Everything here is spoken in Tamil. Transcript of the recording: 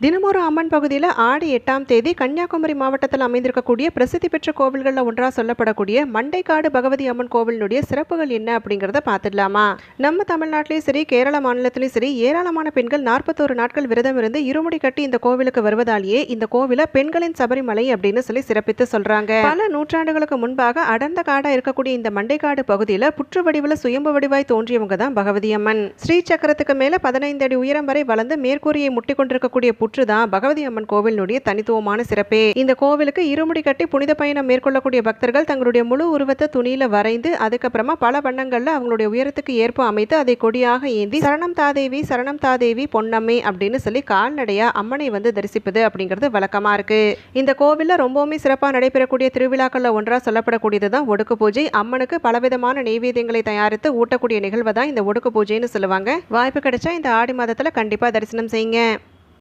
தினமொரு அம்மன் பகுதியில் ஆடி எட்டாம் தேதி கன்னியாகுமரி மாவட்டத்தில் அமைந்திருக்கக்கூடிய பிரசித்தி பெற்ற கோவில்களில் ஒன்றாக சொல்லப்படக்கூடிய மண்டைக்காடு பகவதி அம்மன் கோவிலினுடைய சிறப்புகள் என்ன அப்படிங்கிறத பார்த்துடலாமா? நம்ம தமிழ்நாட்டிலையும் சரி கேரள மாநிலத்திலையும் சரி ஏராளமான பெண்கள் நாற்பத்தோரு நாட்கள் விரதம் இருந்து இருமுடி கட்டி இந்த கோவிலுக்கு வருவதாலேயே இந்த கோவிலை பெண்களின் சபரிமலை அப்படின்னு சொல்லி சிறப்பித்து சொல்றாங்க. பல நூற்றாண்டுகளுக்கு முன்பாக அடர்ந்த காடா இருக்கக்கூடிய இந்த மண்டைக்காடு பகுதியில் புற்று வடிவில் சுயம்பு வடிவாய் தோன்றியவங்க தான் பகவதி அம்மன். ஸ்ரீ சக்கரத்துக்கு மேல பதினைந்து அடி உயரம் வரை வளர்ந்து மேற்கூரியை முட்டிக்கொண்டிருக்கக்கூடிய புற்று தான் பகவதி அம்மன் கோவிலினுடைய தனித்துவமான சிறப்பே. இந்த கோவிலுக்கு இருமுடி கட்டி புனித பயணம் மேற்கொள்ளக்கூடிய பக்தர்கள் தங்களுடைய முழு உருவத்தை துணியில வரைந்து அதுக்கப்புறமா பல வண்ணங்கள்ல அவங்களுடைய உயரத்துக்கு ஏற்ப அமைத்து அதை கொடியாக ஏந்தி சரணம் தாதேவி சரணம் தாதேவி பொன்னம்மை அப்படின்னு சொல்லி கால்நடையா அம்மனை வந்து தரிசிப்பது அப்படிங்கிறது வழக்கமா இருக்கு. இந்த கோவில்ல ரொம்பவுமே சிறப்பாக நடைபெறக்கூடிய திருவிழாக்கள்ல ஒன்றா சொல்லப்படக்கூடியது தான் ஒடுக்கு பூஜை. அம்மனுக்கு பலவிதமான நெய்வேதியங்களை தயாரித்து ஊட்டக்கூடிய நிகழ்வை தான் இந்த ஒடுக்கு பூஜைன்னு சொல்லுவாங்க. வாய்ப்பு கிடைச்சா இந்த ஆடி மாதத்துல கண்டிப்பா தரிசனம் செய்யுங்க.